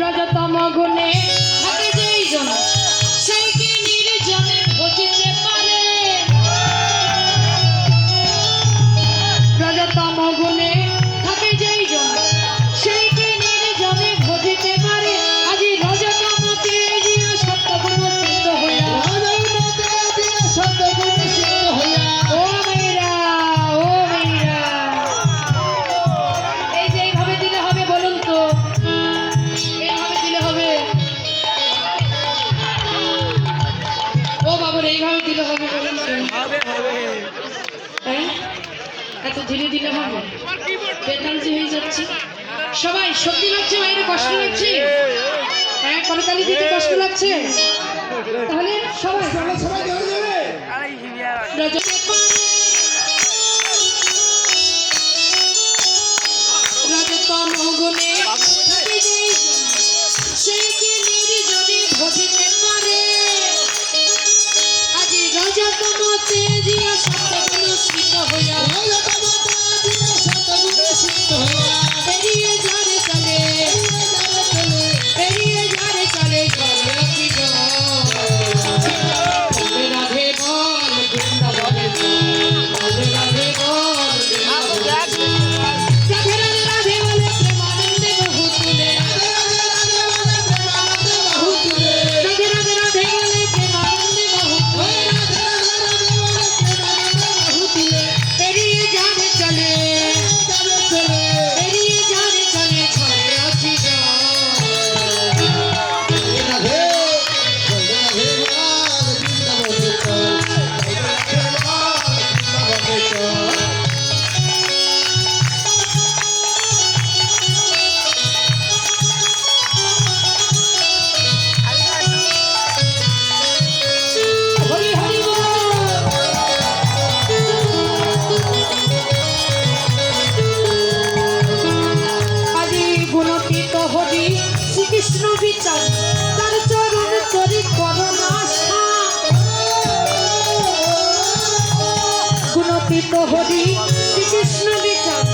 রজতম গুণে এত ধীরে দিলে হবে? বেতালজি হয়ে যাচ্ছে। সবাই সত্যি লাগছে বাইরে কষ্ট লাগছে? হ্যাঁ করতালি দিতে কষ্ট লাগছে? তাহলে সবাই সবাই সবাই রজনী নির্বিচার তার চরণ চরি করণাশা গুণপিত হরি বিচার